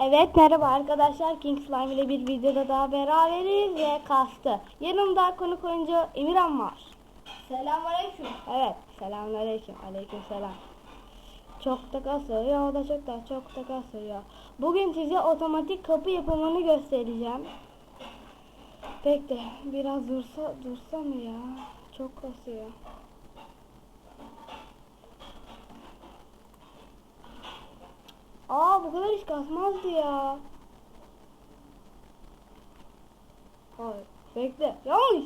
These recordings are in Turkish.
Evet merhaba arkadaşlar King Slime ile bir videoda daha beraberiz ve kastı. Yanımda konuk oyuncu Emirhan var. Selamünaleyküm. Evet selamünaleyküm aleyküm selam. Çok da kasıyor o da çok da çok da kasıyor. Bugün size otomatik kapı yapımını göstereceğim. Bekle biraz dursa dursa mı ya? Çok kasıyor. Aa bu kadar hiç kasmazdı ya. Hayır. Bekle. Yanlış.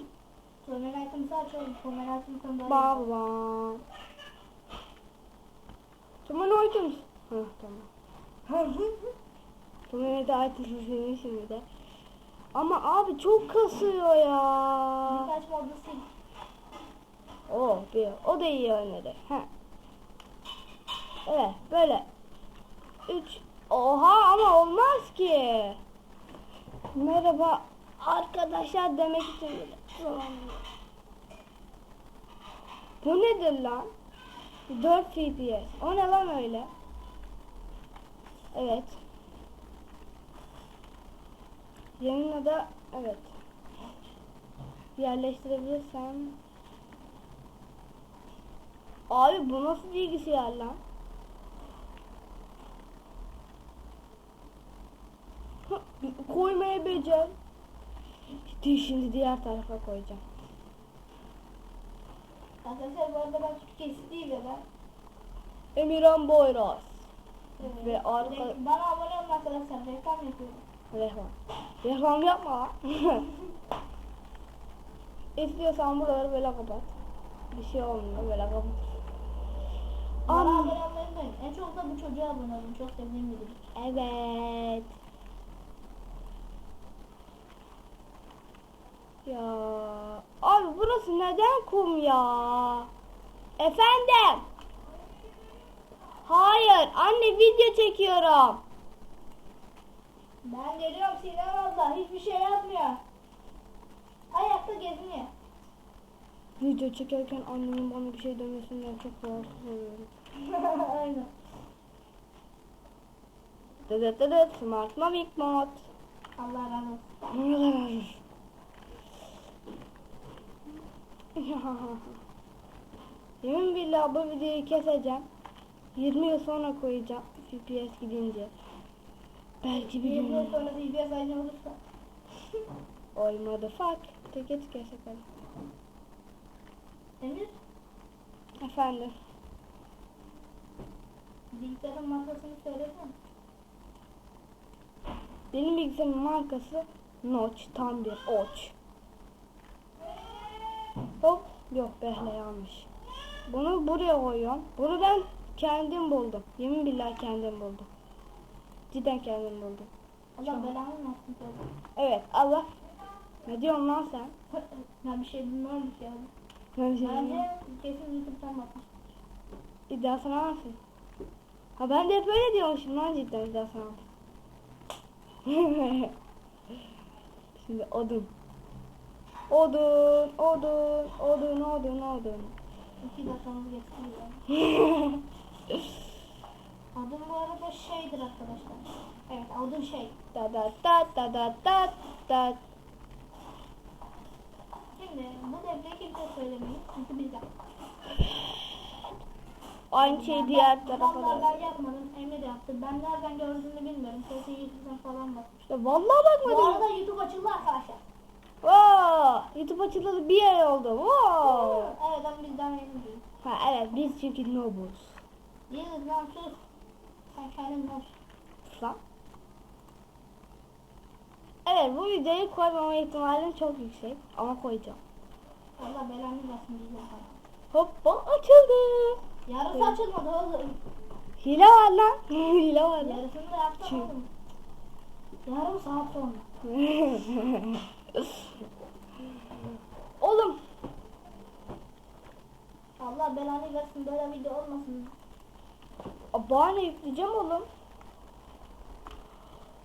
Someratımızı açalım. Someratımızın böyle. Baba. Tamam items? Ha tamam. De items senin şimdi de. Ama abi çok kasıyor ya. Birkaç modu sil. O bir o da iyi oynadı. Ha. Evet böyle. Üç. Oha ama olmaz ki. Merhaba arkadaşlar demek için. Bu nedir lan? 4 FPS. O ne lan öyle? Evet. Yanına da evet. Yerleştirebilirsem. Abi bu nasıl bilgisayar lan? Hı, Koymaya becer. Gitti şimdi diğer tarafa koyacağım. Arkadaşlar bu arada ben Türk kesiti değil ve ben. Emirhan Boyraz. Evet. Ve arka- Bana abone olun arkadaşlar. Reklam yapıyorum. Rehman. Rehman yapma. İstiyorsan buraları böyle kapat. Bir şey olmuyor böyle kapat. Bana abone olmayı. En çok da bu çocuğa abone olun. Çok sevdiğim biridir. Evet. Ya abi burası neden kum ya? Efendim? Hayır anne video çekiyorum. Ben geliyorum Sinem abla. Hiçbir şey yapmıyor. Ayakta geziniyor. Video çekerken annemin bana bir şey demesinden çok rahatsız oluyorum. Aynen. Dıdıt smart mavic mod. Allah razı olsun. Allah razı olsun. Yemin billah bu videoyu keseceğim. 20 yıl sonra koyacağım. FPS gidince. Belki bir gün. yıl sonra CBS aynı olursa. Olmadı fuck. Teke teke sakalım. Emir, Efendim. bilgisayarın markasını söylesene. Benim bilgisayarın markası Notch. Tam bir oç. Hop. Yok behle yanlış. Bunu buraya koyuyorum. Bunu ben kendim buldum. Yemin billah kendim buldum. Cidden kendim buldum. Allah belanı versin söyle. Evet Allah. Ne diyorsun lan sen? ben bir şey bilmiyorum ki abi. Ben bir şey bilmiyorum. Bence kesin YouTube'dan bakmış. İddiasını alsın. Ha ben de hep öyle diyormuşum lan cidden iddiasını alsın. Şimdi odun. Odun, odun, odun, odun, odun. İki dakikamız geçti ya. Adım bu arada şeydir arkadaşlar. Evet adım şey. da da da da da da da. Şimdi bu devre kimse söylemeyin. Çünkü bizden. Aynı şey diğer tarafa da. ben yapmadım. Emre de yaptı. Ben nereden gördüğünü bilmiyorum. Kesin YouTube'dan falan bak. İşte vallahi Bu bakmadım. arada YouTube açıldı arkadaşlar. Wow, YouTube açılalı bir ay oldu. Wow. Evet ama bizden yeni değil. Ha evet biz çünkü noobuz. Yeniz lan sus. Sen kendin boş. Lan. Evet bu videoyu koymama ihtimalim çok yüksek ama koyacağım. Allah belanı versin bizden. Hoppa açıldı. Yarısı Evet. açılmadı oğlum. Hile var lan. Hile var lan. Yarısını da yaptım oğlum. Yarım saat sonra. Oğlum. Allah belanı versin böyle video olmasın. Bana yükleyeceğim oğlum.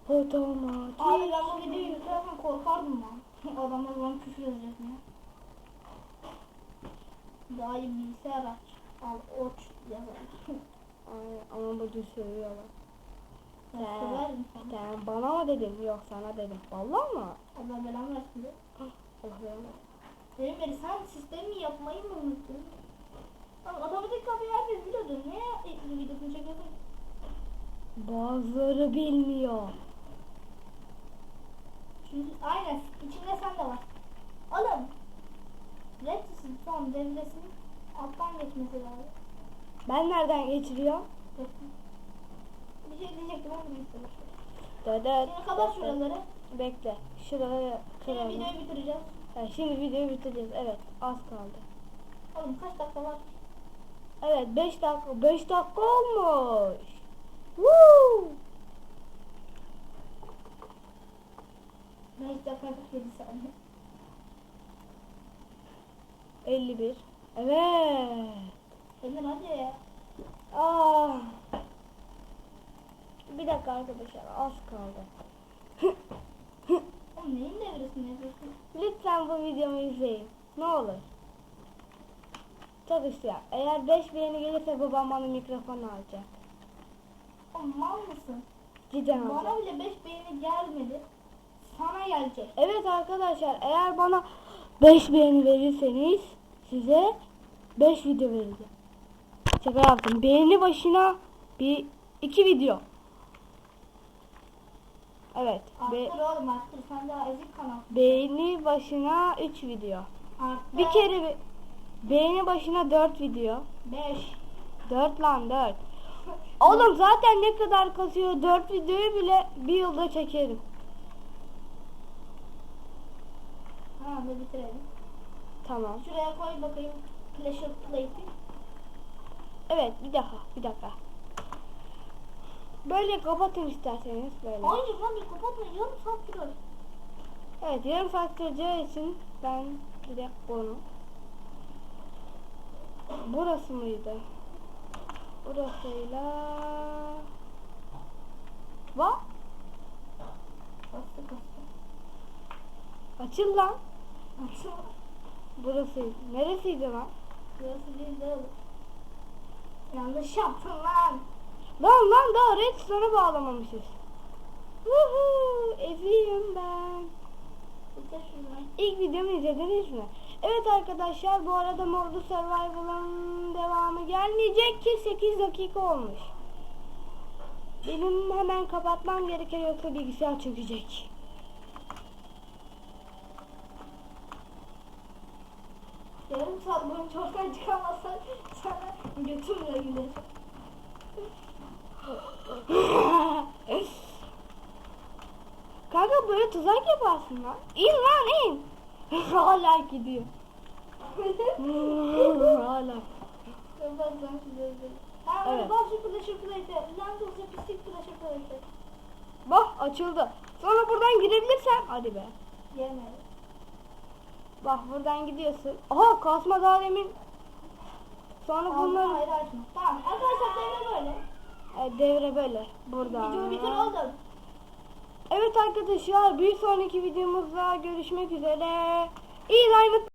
Otomatik. Abi ben bu videoyu yüklerken korkardım lan. Adamlar bana küfür edecek mi? Daha iyi bilgisayar aç. Al oç yazar. Ama dedim sana. Sen bana mı dedin? Yok sana dedim. Vallahi mı? Allah belamı versin de. Allah belanı. Benim beni sen sistemi yapmayı mı unuttun? Oğlum otomatik kapıyı herkes biliyordu. Niye ilk videosunu çekiyorsun? Bazıları bilmiyor. Çünkü aynen içinde sen de var. Oğlum. Redstone son devresinin alttan geçmesi lazım. Ben nereden geçiriyorum? Bir şey diyecektim ama neyse. Dede. Şimdi kapat şuraları. Bekle. Şuraya Şimdi kıralım. videoyu bitireceğiz. Ha, şimdi videoyu bitireceğiz. Evet. Az kaldı. Oğlum kaç dakika var? Evet 5 dakika. 5 dakika olmuş. Woo! 5 dakika 47 saniye. 51. Evet. Emir hadi. Ah. Bir dakika arkadaşlar az kaldı. Oğlum neyin devresini yapıyorsun? Lütfen bu videomu izleyin. Ne olur. İstiyorum. Eğer 5 beğeni gelirse babam bana mikrofon alacak. Oğlum mal mısın? Cidden alacak. Bana bile 5 beğeni gelmedi. Sana gelecek. Evet arkadaşlar eğer bana 5 beğeni verirseniz size 5 video vereceğim. Şaka yaptım. Beğeni başına bir iki video. Evet. Be- Arttır oğlum arttır. Sen daha ezik kanal. beğeni başına 3 video. Arttır. Bir kere be- beğeni başına 4 video. 5. 4 lan 4. Oğlum zaten ne kadar kasıyor 4 videoyu bile bir yılda çekerim. Ha da bitirelim. Tamam. Şuraya koy bakayım. Pleasure plate'i. Evet bir dakika bir dakika. Böyle kapatın isterseniz böyle. Hayır lan bir kapatma. Yarım saat sürer. Evet yarım saat sürdüğü için ben direkt bunu. Burası mıydı? Burasıyla... Va? Bastı bastı. Açıl lan. Açma. Burasıydı. Neresiydi lan? Burası değil de. Yanlış yaptın lan. Lan lan daha redstone'a bağlamamışız. Woohoo! Eziyim ben. İlk videomu izlediniz mi? Evet arkadaşlar bu arada Mordu Survival'ın devamı gelmeyecek ki 8 dakika olmuş. Benim hemen kapatmam gerekiyor yoksa bilgisayar çökecek. Yarım saat boyunca oradan çıkamazsan sana götümle gülerim. Kanka böyle tuzak yaparsın lan. İn lan in. Hala gidiyor. Hala. Evet. evet. bak açıldı. Sonra buradan girebilirsen. Hadi be. Yemedim. Bak buradan gidiyorsun. Aha kasma daha demin. Sonra Bunları ayrı açma. Tamam arkadaşlar devre böyle. e, devre böyle. Burada. Videoyu bitir oğlum. Evet arkadaşlar bir sonraki videomuzda görüşmek üzere. İyi like